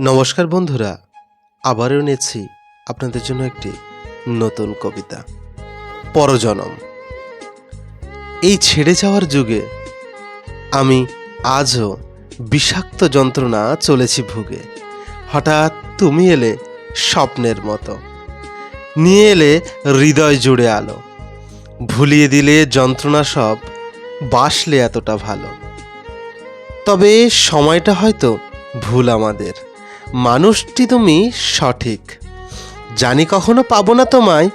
নমস্কার বন্ধুরা, আবারও এনেছি আপনাদের জন্য একটি নতুন কবিতা, পরজনম। এই ছেড়ে যাওয়ার যুগে আমি আজও বিষাক্ত যন্ত্রণা চলেছি ভুগে। হঠাৎ তুমি এলে স্বপ্নের মতো। নিয়ে এলে হৃদয় জুড়ে আলো। ভুলিয়ে দিলে যন্ত্রণা সব বাসলে এতটা ভালো। তবে সময়টা হয়তো ভুল আমাদের। মানুষটি তুমি সঠিক। জানি কখনো পাবো না তোমায়,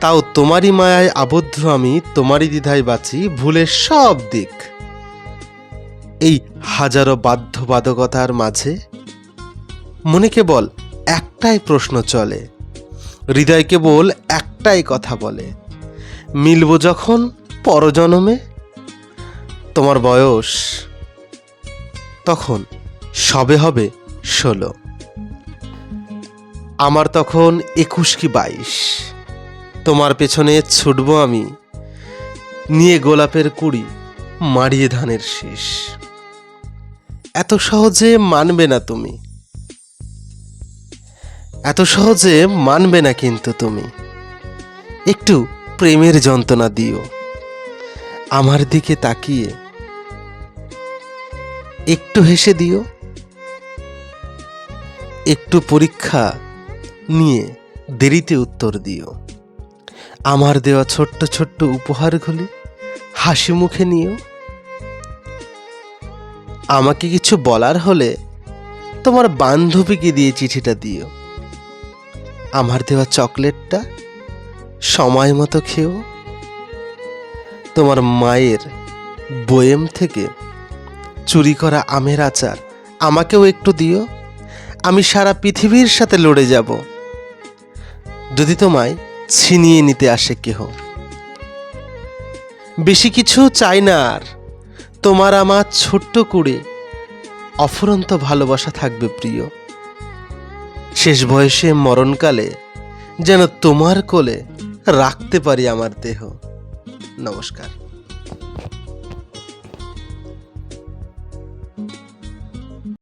তাও তোমারই মায়ায় আবদ্ধ আমি, তোমারই দ্বিধায় বাঁচি ভুলের সব দিক। এই হাজারো বাধ্যবাধকতার মাঝে মনে কেবল একটাই প্রশ্ন চলে। হৃদয় কেবল একটাই কথা বলে। মিলব যখন পরজনমে, তোমার বয়স তখন সবে হবে ষোলো। আমার তখন একুশ কি বাইশ। তোমার পেছনে ছুটব আমি। নিয়ে গোলাপের কুড়ি, মারিয়ে ধানের শীষ। এত সহজে মানবে না তুমি। এত সহজে মানবে না কিন্তু তুমি। একটু প্রেমের যন্ত্রণা দিও। আমার দিকে তাকিয়ে। একটু হেসে দিও। একটু পরীক্ষা নিয়ে দেরিতে উত্তর দিও। আমার দেওয়া ছোট্ট ছোট্ট উপহারগুলি হাসি মুখে নিও। আমাকে কিছু বলার হলে তোমার বান্ধবীকে দিয়ে চিঠিটা দিও। আমার দেওয়া চকলেটটা সময় মতো খেও। তোমার মায়ের বয়েম থেকে চুরি করা আমের আচার আমাকেও একটু দিও। আমি সারা পৃথিবীর সাথে লড়ে যাব। যদি তোমায় ছিনিয়ে নিতে আসে কেহ। বেশি কিছু চাই না আর। তোমার আমার ছোট্ট কুড়ে অফুরন্ত ভালোবাসা থাকবে প্রিয়। শেষ বয়সে মরণকালে যেন তোমার কোলে রাখতে পারি আমার দেহ। নমস্কার।